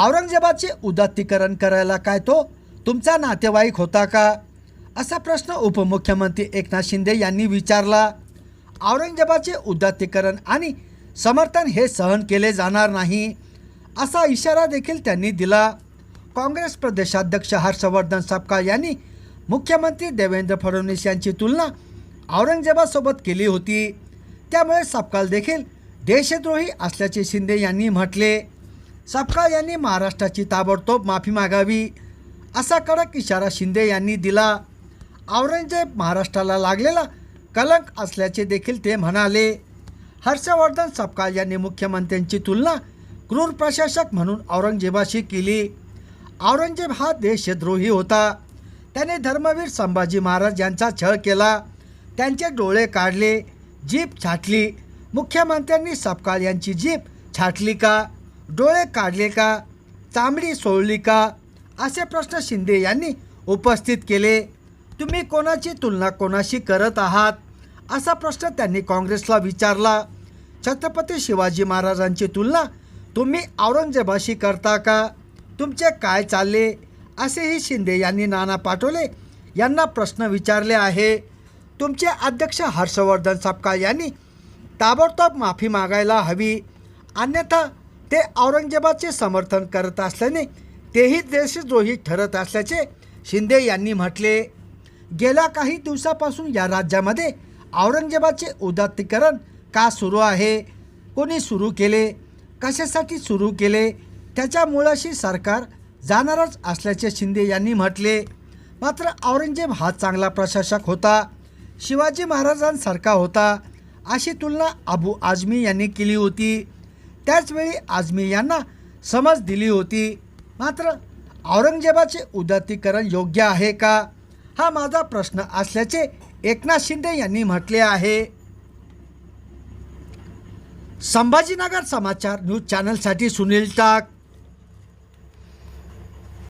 औरंगजेबाचे उदात्तीकरण करायला काय तो? तुमचा नातेवाईक होता का? असा प्रश्न उपमुख्यमंत्री एकनाथ शिंदे यांनी विचारला. औरंगजेबाचे उदात्तीकरण आणि समर्थन हे सहन केले जाणार नाही असा इशारा देखील त्यांनी दिला. काँग्रेस प्रदेशाध्यक्ष हर्षवर्धन सपकाळ यांनी मुख्यमंत्री देवेंद्र फडणवीस यांची तुलना औरंगजेबासोबत केली होती. त्यामुळे सपकाळ देखील देशद्रोही असल्याचे शिंदे यांनी म्हटले. सपकाळ यांनी महाराष्ट्राची ताबडतोब माफी मागावी असा कडक इशारा शिंदे यांनी दिला. औरंगजेब महाराष्ट्राला लागलेला कलंक असल्याचे देखील ते म्हणाले. हर्षवर्धन सपकाळ यांनी मुख्यमंत्र्यांची तुलना क्रूर प्रशासक म्हणून औरंगजेबाशी केली. औरंगजेब हा देशद्रोही होता. त्याने धर्मवीर संभाजी महाराज यांचा छळ केला. त्यांचे डोळे काढले जीप छाटली. मुख्यमंत्र्यांनी सपकाळ यांची जीप छाटली का? डोळे काढले का? चामडी सोडली का? असे प्रश्न शिंदे यांनी उपस्थित केले. तुम्ही कोणाची तुलना कोणाशी करत आहात? असा प्रश्न त्यांनी काँग्रेसला विचारला. छत्रपती शिवाजी महाराजांची तुलना तुम्ही औरंगजेबाशी करता का? तुमचे काय चालले? असेही शिंदे यांनी नाना पाटोले यांना प्रश्न विचारले आहे. तुमचे अध्यक्ष हर्षवर्धन सपकाळ यांनी ताबडतोब माफी मागायला हवी. अन्यथा ते औरंगजेबाचे समर्थन करत असल्याने तेही देशद्रोही ठरत असल्याचे शिंदे यांनी म्हटले. गेल्या काही दिवसापासून या राज्यामध्ये औरंगजेबाचे उदात्तीकरण का सुरू आहे? कोणी सुरू केले? कशासाठी सुरू केले? त्याच्या मुळाशी सरकार जाणारच असल्याचे शिंदे यांनी म्हटले. मात्र औरंगजेब हा चांगला प्रशासक होता. शिवाजी महाराजांसारखा होता. अशी तुलना अबू आझमी यांनी केली होती. त्याचवेळी आझमी यांना समज दिली होती. मात्र औरंगजेबाचे उदात्तीकरण योग्य आहे का? हा माझा प्रश्न असल्याचे एकनाथ शिंदे यांनी म्हटले आहे. संभाजीनगर समाचार न्यूज चॅनलसाठी सुनील टाक.